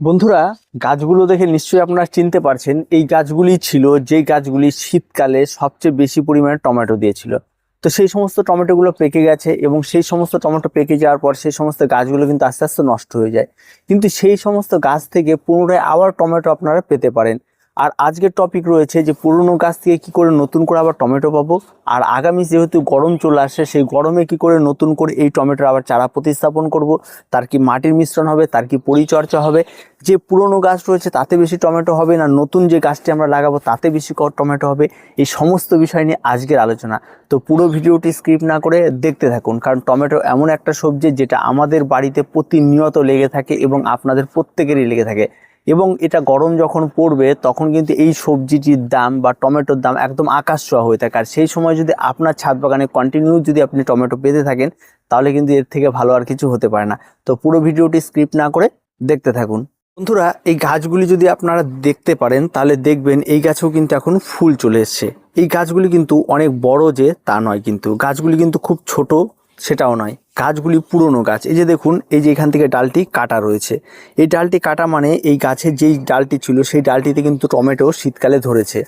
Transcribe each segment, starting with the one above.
বন্ধুরা, গাছগুলো দেখে নিশ্চয়ই আপনারা চিনতে পারছেন, এই গাছগুলি ছিল যে গাছগুলি শীতকালে সবচেয়ে বেশি পরিমাণে টমেটো দিয়েছিল। তো সেই সমস্ত টমেটোগুলো পেকে গেছে এবং সেই সমস্ত টমেটো পেকে যাওয়ার পর সেই সমস্ত গাছগুলো কিন্তু আস্তে আস্তে নষ্ট হয়ে যায়। কিন্তু সেই সমস্ত গাছ থেকে পুনরায় আবার টমেটো আপনারা পেতে পারেন। আর আজকের টপিক রয়েছে যে পুরনো গাছ থেকে কি করে নতুন করে আবার টমেটো পাবো। আর আগামী যেহেতু গরম চলে আসে সেই গরমে কি করে নতুন করে এই টমেটোর আবার চারা প্রতিস্থাপন করব? তার কি মাটির মিশ্রণ হবে, তার কি পরিচর্যা হবে? যে পুরনো গাছ রয়েছে, তাতে বেশি টমেটো হবে না? নতুন যে গাছটি আমরা লাগাবো, তাতে বেশি টমেটো হবে? এই সমস্ত বিষয় নিয়ে আজকের আলোচনা। তো পুরো ভিডিওটি স্ক্রিপ্ট না করে দেখতে থাকুন। কারণ টমেটো এমন একটা সবজি যেটা আমাদের বাড়িতে প্রতিনিয়ত লেগে থাকে এবং আপনাদের প্রত্যেকেরই লেগে থাকে। এবং এটা গরম যখন পড়বে, তখন কিন্তু এই সবজিটির দাম বা টমেটোর দাম একদম আকাশ ছোঁয়া হয়ে থাকে। আর সেই সময় যদি আপনার ছাদ বাগানে কন্টিনিউ যদি আপনি টমেটো পেতে থাকেন, তাহলে কিন্তু এর থেকে ভালো আর কিছু হতে পারে না। তো পুরো ভিডিওটি স্ক্রিপ্ট না করে দেখতে থাকুন। বন্ধুরা, এই গাছগুলি যদি আপনারা দেখতে পারেন, তাহলে দেখবেন এই গাছেও কিন্তু এখন ফুল চলে এসছে। এই গাছগুলি কিন্তু অনেক বড় যে তা নয় কিন্তু। গাছগুলি কিন্তু খুব ছোট সেটাও নয়। গাছগুলি পুরনো গাছ। এই যে দেখুন, এই যে এখান থেকে ডালটি কাটা রয়েছে। এই ডালটি কাটা মানে এই গাছের যেই ডালটি ছিল, সেই ডালটিতে কিন্তু টমেটো শীতকালে ধরেছে।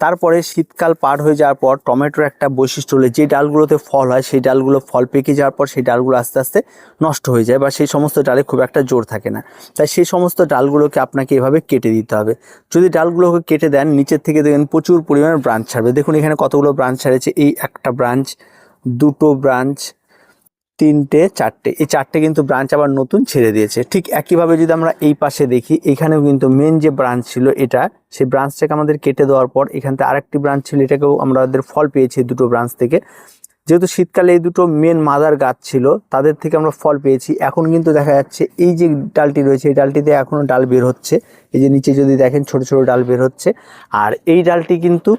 তারপরে শীতকাল পার হয়ে যাওয়ার পর টমেটোর একটা বৈশিষ্ট্য হলে, যে ডালগুলোতে ফল হয়, সেই ডালগুলো ফল পেকে যাওয়ার পর সেই ডালগুলো আস্তে আস্তে নষ্ট হয়ে যায় বা সেই সমস্ত ডালে খুব একটা জোর থাকে না। তাই সেই সমস্ত ডালগুলোকে আপনাকে এভাবে কেটে দিতে হবে। যদি ডালগুলোকে কেটে দেন, নিচের থেকে দেখবেন প্রচুর পরিমাণে ব্রাঞ্চ ছাড়বে। দেখুন, এখানে কতগুলো ব্রাঞ্চ ছাড়েছে। এই একটা ব্রাঞ্চ, দুটো ব্রাঞ্চ তিনটে, চারটে। এই চারটে কিন্তু ব্রাঞ্চ আবার নতুন ছেড়ে দিয়েছে। ঠিক একইভাবে যদি আমরা এই পাশে দেখি, এখানেও কিন্তু মেন যে ব্রাঞ্চ ছিল এটা, সেই ব্রাঞ্চটাকে আমাদের কেটে দেওয়ার পর এখান থেকে আরেকটি ব্রাঞ্চ ছিল, এটাকেও আমাদের ফল পেয়েছি দুটো ব্রাঞ্চ থেকে। যেহেতু শীতকালে এই দুটো মেন মাদার গাছ ছিল, তাদের থেকে আমরা ফল পেয়েছি। এখন কিন্তু দেখা যাচ্ছে এই যে ডালটি রয়েছে, এই ডালটিতে এখনও ডাল বের হচ্ছে। এই যে নিচে যদি দেখেন ছোট ছোট ডাল বের হচ্ছে। আর এই ডালটি কিন্তু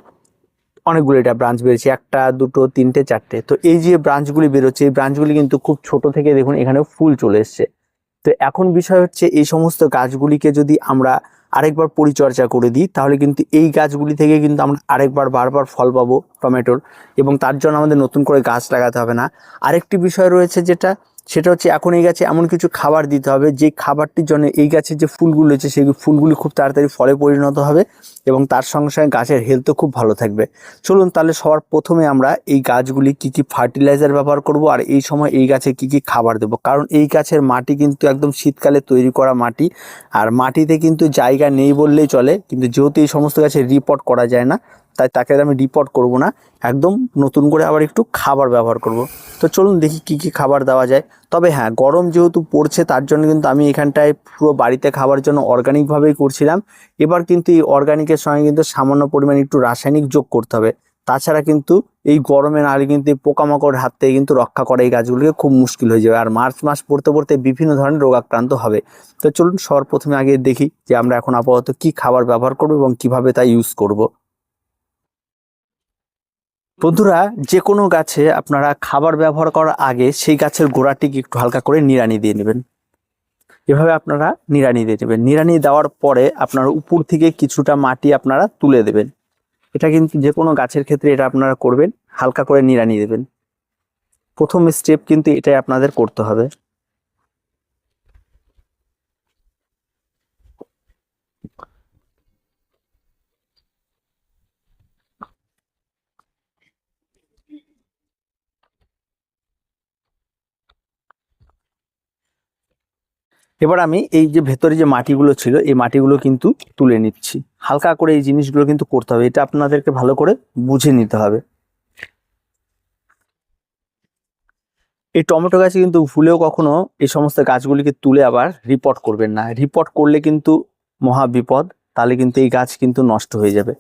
অনেকগুলো এটা ব্রাঞ্চ বেরোচ্ছে একটা, দুটো, তিনটে, চারটে। তো এই যে ব্রাঞ্চগুলি বেরোচ্ছে, এই ব্রাঞ্চগুলি কিন্তু খুব ছোট থেকে দেখুন এখানে ফুল চলে এসছে। তো এখন বিষয় হচ্ছে এই সমস্ত গাছগুলিকে যদি আমরা আরেকবার পরিচর্যা করে দিই, তাহলে কিন্তু এই গাছগুলি থেকে কিন্তু আমরা আরেকবার, বারবার ফল পাবো টমেটোর এবং তার জন্য আমাদের নতুন করে গাছ লাগাতে হবে না। আরেকটি বিষয় রয়েছে যেটা, সেটা হচ্ছে এখন এই গাছে এমন কিছু খাবার দিতে হবে, যে খাবারটির জন্য এই গাছের যে ফুলগুলো রয়েছে, সেই ফুলগুলি খুব তাড়াতাড়ি ফলে পরিণত হবে। এবং তার সঙ্গে সঙ্গে গাছের হেলথও খুব ভালো থাকবে। চলুন তাহলে সবার প্রথমে আমরা এই গাছগুলি কি কি ফার্টিলাইজার ব্যবহার করব আর এই সময় এই গাছে কি কি খাবার দেবো? কারণ এই গাছের মাটি কিন্তু একদম শীতকালে তৈরি করা মাটি আর মাটিতে কিন্তু জায়গা নেই বললেই চলে। কিন্তু যেহেতু এই সমস্ত গাছে রিপোর্ট করা যায় না, তাই তাকে আমি রিপোর্ট করব না। একদম নতুন করে আবার একটু খাবার ব্যবহার করব। তো চলুন দেখি কি কি খাবার দেওয়া যায়। তবে হ্যাঁ গরম যেহেতু পড়ছে তার জন্য কিন্তু আমি এখানটায় পুরো বাড়িতে খাবার জন্য অর্গানিকভাবেই করছিলাম। এবার কিন্তু এই অর্গানিকের সঙ্গে কিন্তু সামান্য পরিমাণে একটু রাসায়নিক যোগ করতে হবে। তাছাড়া কিন্তু এই গরমে নাহলে কিন্তু এই পোকামাকড় হাত থেকে কিন্তু রক্ষা করা এই গাছগুলোকে খুব মুশকিল হয়ে যাবে। আর মার্চ মাস পড়তে পড়তে বিভিন্ন ধরনের রোগাক্রান্ত হবে। তো চলুন সবার প্রথমে আগে দেখি যে আমরা এখন আপাতত কি খাবার ব্যবহার করব এবং কীভাবে তা ইউজ করব। বন্ধুরা যে কোনো গাছে আপনারা খাবার ব্যবহার করার আগে সেই গাছের গোড়াটিকে একটু হালকা করে নিড়ানি দিয়ে নেবেন। এভাবে আপনারা নিড়ানি দিয়ে নেবেন। নিড়ানি দেওয়ার পরে আপনার উপর থেকে কিছুটা মাটি আপনারা তুলে দেবেন। এটা কিন্তু যে কোনো গাছের ক্ষেত্রে এটা আপনারা করবেন। হালকা করে নিড়ানি দেবেন। প্রথম স্টেপ কিন্তু এটাই আপনাদের করতে হবে। এবার আমি এই যে ভেতরে যে মাটিগুলো ছিল, এই মাটিগুলো কিন্তু তুলে নিচ্ছি। হালকা করে এই জিনিসগুলো কিন্তু করতে হবে। এটা আপনাদেরকে ভালো করে বুঝে নিতে হবে। এই টমেটো গাছে কিন্তু ভুলেও কখনো এই সমস্ত গাছগুলিকে তুলে আবার রিপোর্ট করবেন না। রিপোর্ট করলে কিন্তু মহা বিপদ, তাহলে কিন্তু এই গাছ কিন্তু নষ্ট হয়ে যাবে।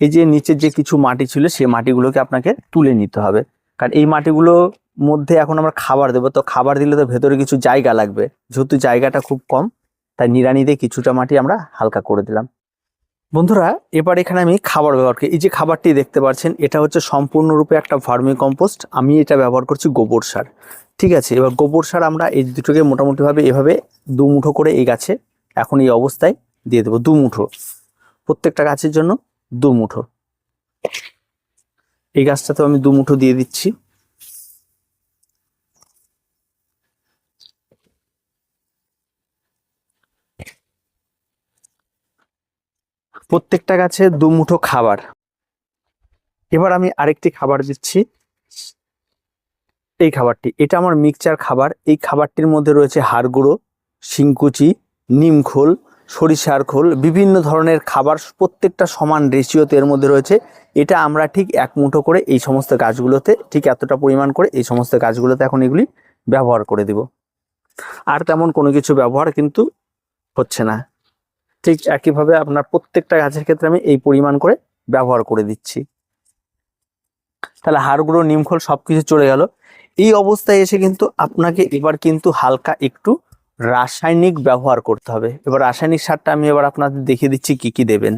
এই যে নিচের যে কিছু মাটি ছিল সেই মাটিগুলোকে আপনাকে তুলে নিতে হবে। কারণ এই মাটিগুলো মধ্যে এখন আমরা খাবার দেবো। তো খাবার দিলে তো ভেতরে কিছু জায়গা লাগবে। যেহেতু জায়গাটা খুব কম, তাই নিড়ানি দিয়ে কিছুটা মাটি আমরা হালকা করে দিলাম। বন্ধুরা, এবার এখানে আমি খাবার ব্যবহার করি এই যে খাবারটি দেখতে পাচ্ছেন, এটা হচ্ছে সম্পূর্ণরূপে একটা ভার্মি কম্পোস্ট আমি এটা ব্যবহার করছি গোবর সার। ঠিক আছে, এবার গোবর সার আমরা এই দুটোকে মোটামুটিভাবে এভাবে দু মুঠো করে এই গাছে এখন এই অবস্থায় দিয়ে দেবো, দু মুঠো। প্রত্যেকটা গাছের জন্য দু মুঠো। এই গাছটাতেও আমি দু মুঠো দিয়ে দিচ্ছি। প্রত্যেকটা গাছে দু মুঠো খাবার। এবার আমি আরেকটি খাবার দিচ্ছি। এই খাবারটি, এটা আমার মিক্সচার খাবার। এই খাবারটির মধ্যে রয়েছে হাড় গুঁড়ো, শিংকুচি নিমখোল সরিষার খোল, বিভিন্ন ধরনের খাবার, প্রত্যেকটা সমান রেশিওতে এর মধ্যে রয়েছে। এটা আমরা ঠিক এক মুঠো করে এই সমস্ত গাছগুলোতে, ঠিক এতটা পরিমাণ করে এই সমস্ত গাছগুলোতে এখন এগুলি ব্যবহার করে দিব। আর তেমন কোনো কিছু ব্যবহার কিন্তু হচ্ছে না। ঠিক একইভাবে আপনার প্রত্যেকটা গাছের ক্ষেত্রে আমি এই পরিমাণ করে ব্যবহার করে দিচ্ছি। তাহলে হাড়গুঁড়ো নিমখোল সবকিছু চলে গেল। এই অবস্থায় এসে কিন্তু আপনাকে এবার কিন্তু হালকা একটু রাসায়নিক ব্যবহার করতে হবে। এবার রাসায়নিক সারটা আমি এবার আপনাদের দেখিয়ে দিচ্ছি কি কি দেবেন।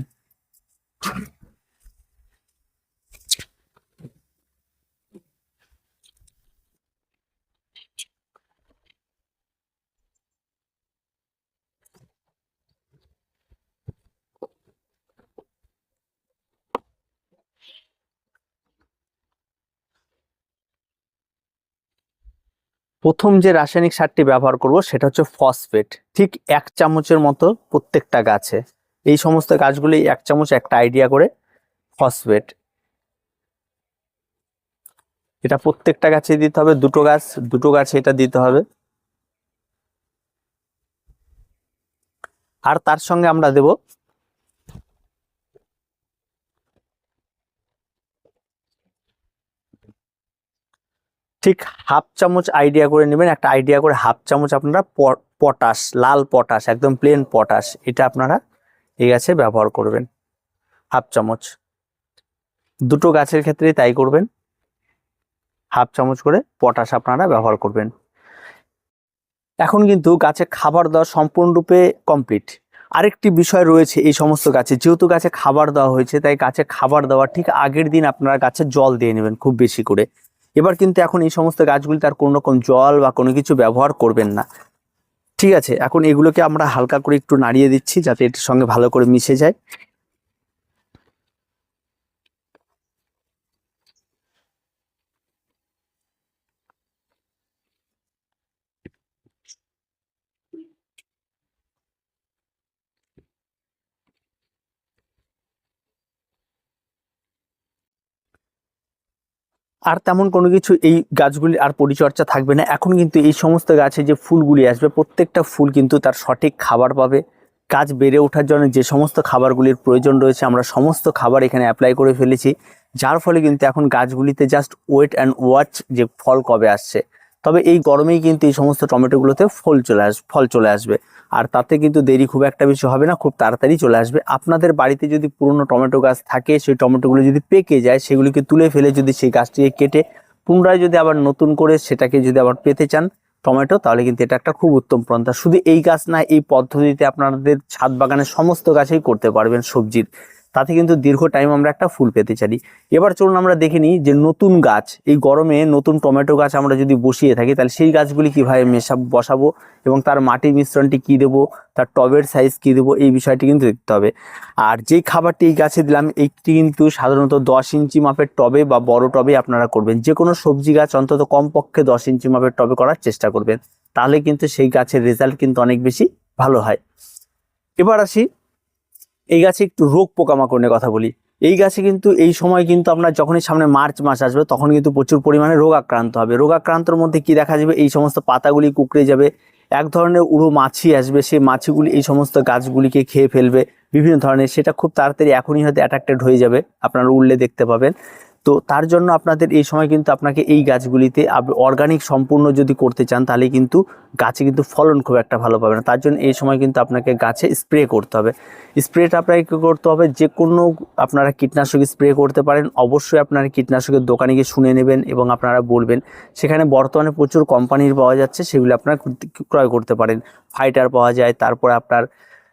প্রথম যে রাসায়নিক সারটি ব্যবহার করব সেটা হচ্ছে ফসফেট। ঠিক এক চামচের মতো প্রত্যেকটা গাছে। এই সমস্ত গাছগুলি এক চামচ একটা আইডিয়া করে ফসফেট। এটা প্রত্যেকটা গাছে দিতে হবে, দুটো গাছ, দুটো গাছে এটা দিতে হবে। আর তার সঙ্গে আমরা দেব ঠিক হাফ চামচ আইডিয়া করে নেবেন। একটা আইডিয়া করে হাফ চামচ আপনারা পটাশ লাল পটাশ একদম প্লেন পটাশ এটা আপনারা এই গাছে ব্যবহার করবেন। হাফ চামচ। দুটো গাছের ক্ষেত্রেই তাই করবেন। হাফ চামচ করে পটাশ আপনারা ব্যবহার করবেন। এখন কিন্তু গাছে খাবার দেওয়া সম্পূর্ণরূপে কমপ্লিট আরেকটি বিষয় রয়েছে এই সমস্ত গাছে। যেহেতু গাছে খাবার দেওয়া হয়েছে, তাই গাছে খাবার দেওয়ার ঠিক আগের দিন আপনারা গাছে জল দিয়ে নেবেন খুব বেশি করে। এবার কিন্তু এখন এই সমস্ত গাছগুলি তার কোনো রকম জল বা কোনো কিছু ব্যবহার করবেন না। ঠিক আছে, এখন এগুলোকে আমরা হালকা করে একটু নাড়িয়ে দিচ্ছি যাতে এটির সঙ্গে ভালো করে মিশে যায়। আর তেমন কোনো কিছু এই গাছগুলি আর পরিচর্যা থাকবে না। এখন কিন্তু এই সমস্ত গাছে যে ফুলগুলি আসবে, প্রত্যেকটা ফুল কিন্তু তার সঠিক খাবার পাবে। গাছ বেড়ে ওঠার জন্য যে সমস্ত খাবারগুলির প্রয়োজন রয়েছে, আমরা সমস্ত খাবার এখানে অ্যাপ্লাই করে ফেলেছি। যার ফলে কিন্তু এখন গাছগুলিতে জাস্ট ওয়েট অ্যান্ড ওয়াচ যে ফল কবে আসছে। তবে এই গরমেই কিন্তু এই সমস্ত টমেটোগুলোতে ফল চলে আস, ফল চলে আসবে। আর তাতে কিন্তু দেরি খুব একটা বেশি হবে না, খুব তাড়াতাড়ি চলে আসবে। আপনাদের বাড়িতে যদি পুরনো টমেটো গাছ থাকে, সেই টমেটোগুলো যদি পেকে যায়, সেগুলিকে তুলে ফেলে যদি সেই গাছটিকে কেটে পুনরায় যদি আবার নতুন করে সেটাকে যদি আবার পেতে চান টমেটো, তাহলে কিন্তু এটা একটা খুব উত্তম পন্থা। শুধু এই গাছ না, এই পদ্ধতিতে আপনাদের ছাদ বাগানের সমস্ত গাছেই করতে পারবেন সবজির। তাতে কিন্তু দীর্ঘ টাইম আমরা একটা ফুল পেতে চাই। এবার চলুন আমরা দেখে নিই যে নতুন গাছ, এই গরমে নতুন টমেটো গাছ আমরা যদি বসিয়ে থাকি, তাহলে সেই গাছগুলি কীভাবে মেশা, বসাবো এবং তার মাটির মিশ্রণটি কি দেবো, তার টবের সাইজ কি দেবো, এই বিষয়টি কিন্তু দেখতে হবে। আর যেই খাবারটি এই গাছে দিলাম এইটি কিন্তু সাধারণত দশ ইঞ্চি মাপের টবে বা বড় টবে আপনারা করবেন। যে কোনো সবজি গাছ অন্তত কমপক্ষে দশ ইঞ্চি মাপের টবে করার চেষ্টা করবেন। তাহলে কিন্তু সেই গাছের রেজাল্ট কিন্তু অনেক বেশি ভালো হয়। এবার আসি এই গাছে একটু রোগ পোকামাকড় নিয়ে কথা বলি। এই গাছে কিন্তু এই সময় কিন্তু আপনার যখনই সামনে মার্চ মাস আসবে, তখন কিন্তু প্রচুর পরিমাণে রোগ আক্রান্ত হবে। রোগ আক্রান্তর মধ্যে কি দেখা যাবে? এই সমস্ত পাতাগুলি কুকড়ে যাবে, এক ধরনের উড়ো মাছি আসবে, সেই মাছিগুলি এই সমস্ত গাছগুলিকে খেয়ে ফেলবে, বিভিন্ন ধরনের। সেটা খুব তাড়াতাড়ি এখনই হয়তো অ্যাট্রাক্টেড হয়ে যাবে, আপনারা উড়লে দেখতে পাবেন। তো তার জন্য আপনাদের এই সময় কিন্তু আপনাকে এই গাছগুলিতে অর্গানিক সম্পূর্ণ যদি করতে চান, তাহলে কিন্তু গাছে কিন্তু ফলন খুব একটা ভালো পাবে না। তার জন্য এই সময় কিন্তু আপনাকে গাছে স্প্রে করতে হবে। স্প্রেটা আপনাকে করতে হবে? যে কোনো আপনারা কীটনাশক স্প্রে করতে পারেন, অবশ্যই আপনারা কীটনাশকের দোকানে গিয়ে শুনে নেবেন এবং আপনারা বলবেন। সেখানে বর্তমানে প্রচুর কোম্পানির পাওয়া যাচ্ছে, সেগুলো আপনারা ক্রয় করতে পারেন। ফাইটার পাওয়া যায়, তারপরে আপনার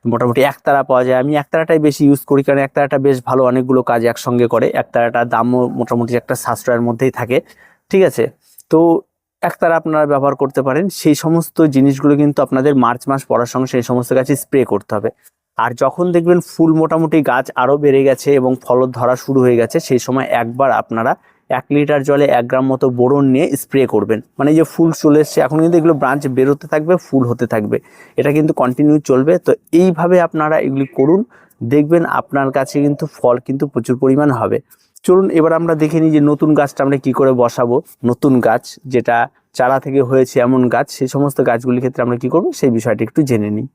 মোটামুটি একতারা পাওয়া যায়। আমি একতারাটাই বেশি ইউজ করি কারণ একতারাটা বেশ ভালো অনেকগুলো কাজ একসঙ্গে করে। একতারাটার দামও মোটামুটি একটা সাশ্রয়ের মধ্যেই থাকে। ঠিক আছে? তো একতারা আপনারা ব্যবহার করতে পারেন। সেই সমস্ত জিনিসগুলো কিন্তু আপনাদের মার্চ মাস পড়ার সঙ্গে সেই সমস্ত গাছে স্প্রে করতে হবে। আর যখন দেখবেন ফুল মোটামুটি গাছ আরও বেড়ে গেছে এবং ফল ধরা শুরু হয়ে গেছে, সেই সময় একবার আপনারা এক লিটার জলে এক গ্রাম মতো বোরন নিয়ে স্প্রে করবেন। মানে যে ফুল চলে এসছে, এখন কিন্তু এগুলো ব্রাঞ্চ বেরোতে থাকবে, ফুল হতে থাকবে। এটা কিন্তু কন্টিনিউ চলবে। তো এইভাবে আপনারা এগুলি করুন, দেখবেন আপনার কাছে কিন্তু ফল কিন্তু প্রচুর পরিমাণ হবে। চলুন, এবার আমরা দেখে নিই যে নতুন গাছটা আমরা কি করে বসাবো। নতুন গাছ, যেটা চারা থেকে হয়েছে এমন গাছ, সেই সমস্ত গাছগুলির ক্ষেত্রে আমরা কি করব, সেই বিষয়টি একটু জেনে নিই।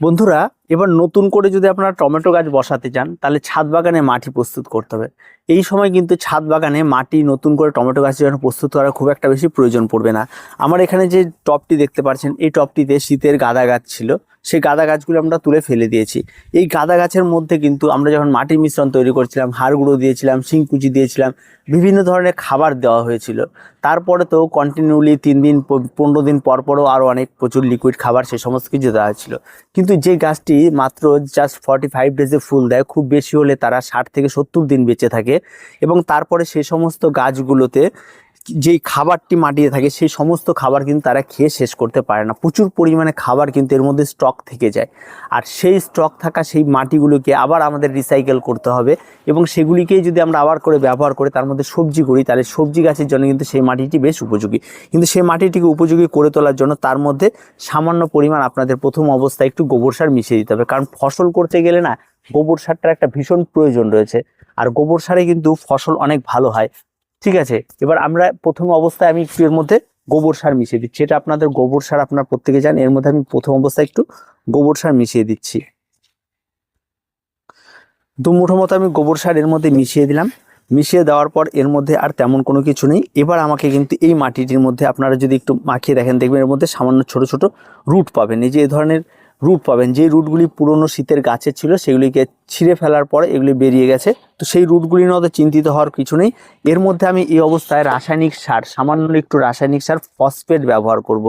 বন্ধুরা এবার নতুন করে যদি আপনারা টমেটো গাছ বসাতে চান, তাহলে ছাদ বাগানে মাটি প্রস্তুত করতে হবে। এই সময় কিন্তু ছাদ বাগানে মাটি নতুন করে টমেটো গাছের জন্য প্রস্তুত করার খুব একটা বেশি প্রয়োজন পড়বে না। আমার এখানে যে টপটি দেখতে পাচ্ছেন, এই টপটিতে শীতের গাঁদা গাছ ছিল। সেই গাঁদা গাছগুলো আমরা তুলে ফেলে দিয়েছি। এই গাঁদা গাছের মধ্যে কিন্তু আমরা যখন মাটির মিশ্রণ তৈরি করছিলাম, হাড় গুঁড়ো দিয়েছিলাম শিংকুচি দিয়েছিলাম, বিভিন্ন ধরনের খাবার দেওয়া হয়েছিল। তারপরে তো কন্টিনিউলি তিন দিন, পনেরো দিন পর পরও আরও অনেক প্রচুর লিকুইড খাবার সে সমস্ত কিছু দেওয়া হয়েছিল। কিন্তু যে গাছটি মাত্র জাস্ট ফর্টি ফাইভ ডেজে ফুল দেয়। খুব বেশি হলে তারা ষাট থেকে সত্তর দিন বেঁচে থাকে। এবং তারপরে সে সমস্ত গাছগুলোতে যেই খাবারটি মাটিতে থাকে, সেই সমস্ত খাবার কিন্তু তারা খেয়ে শেষ করতে পারে না। প্রচুর পরিমাণে খাবার কিন্তু এর মধ্যে স্টক থেকে যায়। আর সেই স্টক থাকা সেই মাটিগুলোকে আবার আমাদের রিসাইকেল করতে হবে এবং সেগুলিকেই যদি আমরা আবার করে ব্যবহার করে তার মধ্যে সবজি করি, তাহলে সবজি গাছের জন্য কিন্তু সেই মাটিটি বেশ উপযোগী। কিন্তু সেই মাটিটিকে উপযোগী করে তোলার জন্য তার মধ্যে সামান্য পরিমাণ আপনাদের প্রথম অবস্থায় একটু গোবর সার মিশিয়ে দিতে হবে। কারণ ফসল করতে গেলে না গোবর সারটার একটা ভীষণ প্রয়োজন রয়েছে। আর গোবর সারে কিন্তু ফসল অনেক ভালো হয়। ঠিক আছে? এবার আমরা প্রথম অবস্থায় আমি একটু এর মধ্যে গোবর সার মিশিয়ে দিচ্ছি। এটা আপনাদের গোবর সার আপনার প্রত্যেকে জানেন, এর মধ্যে আমি প্রথম অবস্থায় একটু গোবর সার মিশিয়ে দিচ্ছি। দু মুঠো মতো আমি গোবর সার এর মধ্যে মিশিয়ে দিলাম। মিশিয়ে দেওয়ার পর এর মধ্যে আর তেমন কোনো কিছু নেই। এবার আমাকে কিন্তু এই মাটিটির মধ্যে আপনারা যদি একটু মাখিয়ে দেখেন, দেখবেন এর মধ্যে সামান্য ছোট ছোট রুট পাবেন। এই যে এই ধরনের রুট পাবেন। যে রুটগুলি পুরনো শীতের গাছের ছিল, সেগুলিকে ছিঁড়ে ফেলার পরে এগুলি বেরিয়ে গেছে। তো সেই রুটগুলি নিয়ে অত চিন্তিত হওয়ার কিছু নেই। এর মধ্যে আমি এই অবস্থায় রাসায়নিক সার, সামান্য একটু রাসায়নিক সার ফসফেট ব্যবহার করব।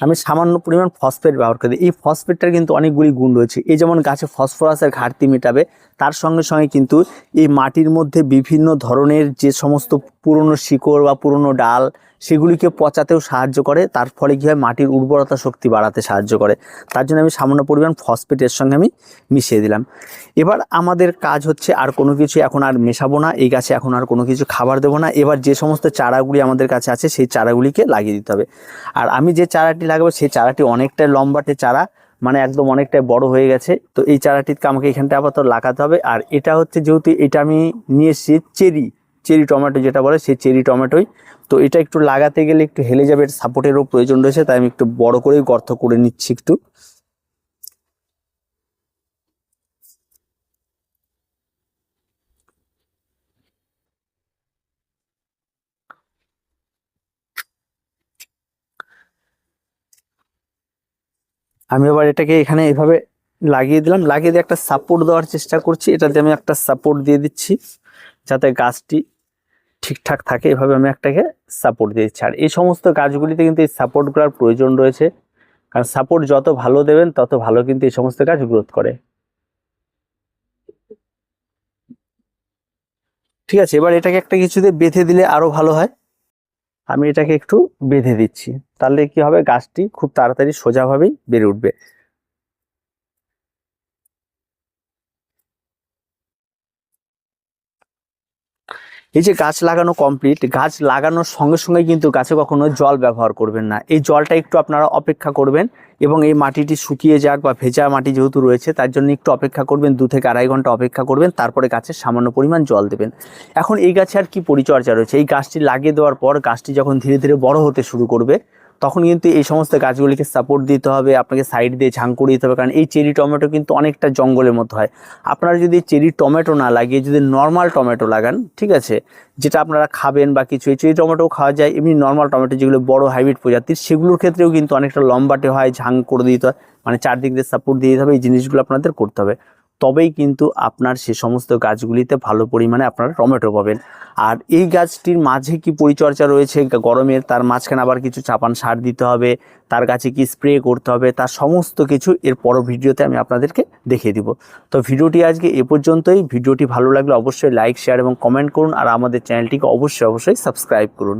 আমি সামান্য পরিমাণ ফসফেট ব্যবহার করি এই ফসফেটটার কিন্তু অনেকগুলি গুণ রয়েছে। এই যেমন গাছে ফসফরাসের ঘাটতি মেটাবে, তার সঙ্গে সঙ্গে কিন্তু এই মাটির মধ্যে বিভিন্ন ধরনের যে সমস্ত পুরনো শিকড় বা পুরনো ডাল সেগুলিকে পচাতেও সাহায্য করে। তার ফলে কী হয়? মাটির উর্বরতা শক্তি বাড়াতে সাহায্য করে। তার জন্য আমি সামান্য পরিমাণ ফসফেটের সঙ্গে আমি মিশিয়ে দিলাম। এবার আমাদের কাজ হচ্ছে আর কোনো কিছু এখন আর মেশাবো না। এই গাছে এখন আর কোনো কিছু খাবার দেবো না। এবার যে সমস্ত চারাগুলি আমাদের কাছে আছে, সেই চারাগুলিকে লাগিয়ে দিতে হবে। আর আমি যে চারাটি লাগাবো, সেই চারাটি অনেকটাই লম্বাটে চারা মানে একদম অনেকটাই বড় হয়ে গেছে। তো এই চারাটিকে আমাকে এখানটা আপাতত লাগাতে হবে। আর এটা হচ্ছে যেহেতু এটা আমি নিয়ে এসেছি চেরি চেরি টমেটো যেটা বলে, সেই চেরি টমেটোই তো এটা একটু লাগাতে গেলে একটু হেলে যাবে সাপোর্টেরও প্রয়োজন রয়েছে, তাই আমি একটু বড় করেই গর্ত করে নিচ্ছি একটু। আমি আবার এটাকে এখানে এভাবে লাগিয়ে দিলাম, লাগিয়ে দিয়ে একটা সাপোর্ট দেওয়ার চেষ্টা করছি, এটাতে আমি একটা সাপোর্ট দিয়ে দিচ্ছি, যাতে গাছটি ঠিকঠাক থাকে, এভাবে আমি একটাকে সাপোর্ট দিচ্ছি আর এই সমস্ত গাছগুলিতে কিন্তু এই সাপোর্টগুলোর প্রয়োজন রয়েছে। কারণ সাপোর্ট যত ভালো দেবেন, তত ভালো কিন্তু এই সমস্ত গাছ গ্রোথ করে। ঠিক আছে, এবার এটাকে একটা কিছুতে বেঁধে দিলে আরও ভালো হয়। আমি এটাকে একটু বেঁধে দিচ্ছি। তাহলে কি হবে? গাছটি খুব তাড়াতাড়ি সোজাভাবেই বেড়ে উঠবে। এই যে গাছ লাগানো কমপ্লিট গাছ লাগানোর সঙ্গে সঙ্গে কিন্তু গাছে কখনো জল ব্যবহার করবেন না। এই জলটা একটু আপনারা অপেক্ষা করবেন এবং এই মাটিটি শুকিয়ে যাক বা ভেজা মাটি যেহেতু রয়েছে, তার জন্য একটু অপেক্ষা করবেন, দু থেকে আড়াই ঘণ্টা অপেক্ষা করবেন, তারপরে গাছের সামান্য পরিমাণ জল দেবেন। এখন এই গাছে আর কি পরিচর্যা রয়েছে? এই গাছটি লাগিয়ে দেওয়ার পর গাছটি যখন ধীরে ধীরে বড় হতে শুরু করবে তখন কিন্তু এই সমস্ত গাছগুলিকে সাপোর্ট দিতে হবে, আপনাকে সাইড দিয়ে ঝাং করে দিতে হবে, কারণ এই চেরি টমেটো কিন্তু অনেকটা জঙ্গলের মতো হয়। আপনারা যদি চেরি টমেটো না লাগিয়ে যদি নর্মাল টমেটো লাগান, ঠিক আছে, যেটা আপনারা খাবেন বা কিছু, এই চেরি টমেটো খাওয়া যায়, এমনি নর্মাল টমেটো যেগুলো বড় হাইব্রিড প্রজাতির, সেগুলোর ক্ষেত্রেও কিন্তু অনেকটা লম্বাটে হয় ঝাং করে দিতে হয় মানে চারদিক দিয়ে সাপোর্ট দিয়ে দিতে হবে, এই জিনিসগুলো আপনাদের করতে হবে। তবেই কিন্তু আপনার সে সমস্ত গাছগুলিতে ভালো পরিমাণে আপনারা টমেটো পাবেন। আর এই গাছটির মাঝে কি পরিচর্যা রয়েছে গরমের, তার মাঝখানে আবার কিছু চাপান সার দিতে হবে, তার গাছে কি স্প্রে করতে হবে, তার সমস্ত কিছু এর পর ভিডিওতে আমি আপনাদেরকে দেখিয়ে দিব। তো ভিডিওটি আজকে এ পর্যন্তই। ভিডিওটি ভালো লাগলে অবশ্যই লাইক, শেয়ার এবং কমেন্ট করুন। আর আমাদের চ্যানেলটিকে অবশ্যই অবশ্যই সাবস্ক্রাইব করুন।